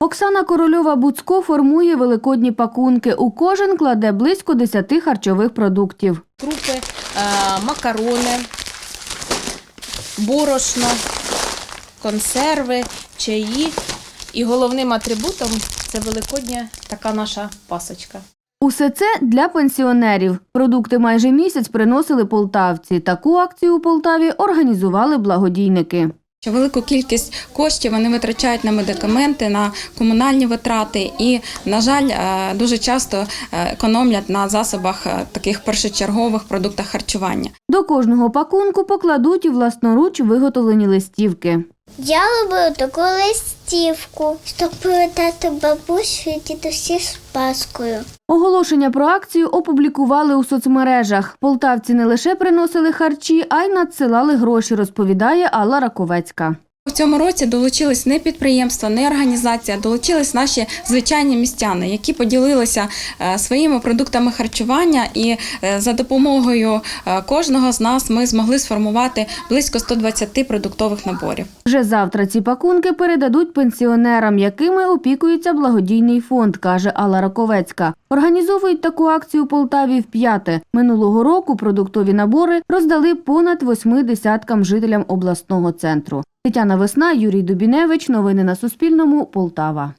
Оксана Корольова Буцько формує великодні пакунки. У кожен кладе близько 10 харчових продуктів. крупи, е, макарони, борошно, консерви, чаї. І головним атрибутом це великодня така наша пасочка. Усе це для пенсіонерів. Продукти майже місяць приносили полтавці. Таку акцію у Полтаві організували благодійники. Що велику кількість коштів вони витрачають на медикаменти, на комунальні витрати і, на жаль, е, дуже часто е, економлять на засобах е, таких першочергових продуктах харчування. До кожного пакунку покладуть і власноруч виготовлені листівки. Я люблю таку листівку, щоб привітати бабусю і дідусі з Паскою. Оголошення про акцію опублікували у соцмережах. Полтавці не лише приносили харчі, а й надсилали гроші, розповідає Алла Раковецька. В цьому році долучились не підприємства, не організація, долучились наші звичайні містяни, які поділилися е, своїми продуктами харчування, і е, за допомогою е, кожного з нас ми змогли сформувати близько 120 продуктових наборів. Вже завтра ці пакунки передадуть пенсіонерам, якими опікується благодійний фонд, каже Алла Раковецька. Організовують таку акцію у Полтаві вп'яте. Минулого року продуктові набори роздали понад восьми десяткам жителям обласного центру. Тетяна Весна, Юрій Дубіневич. Новини на Суспільному. Полтава.